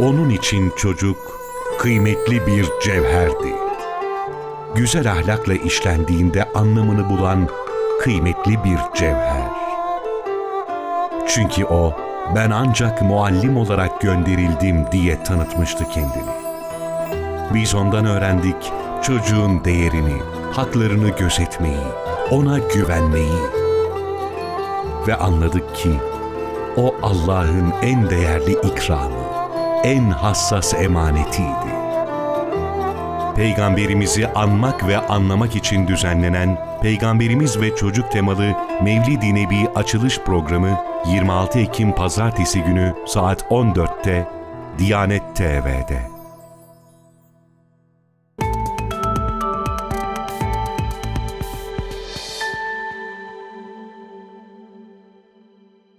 Onun için çocuk kıymetli bir cevherdi. Güzel ahlakla işlendiğinde anlamını bulan kıymetli bir cevher. Çünkü o ben ancak muallim olarak gönderildim diye tanıtmıştı kendini. Biz ondan öğrendik çocuğun değerini, haklarını gözetmeyi, ona güvenmeyi. Ve anladık ki o Allah'ın en değerli ikramı, en hassas emanetiydi. Peygamberimizi anmak ve anlamak için düzenlenen Peygamberimiz ve Çocuk temalı Mevlid-i Nebi açılış programı 26 Ekim Pazartesi günü saat 14'te Diyanet TV'de.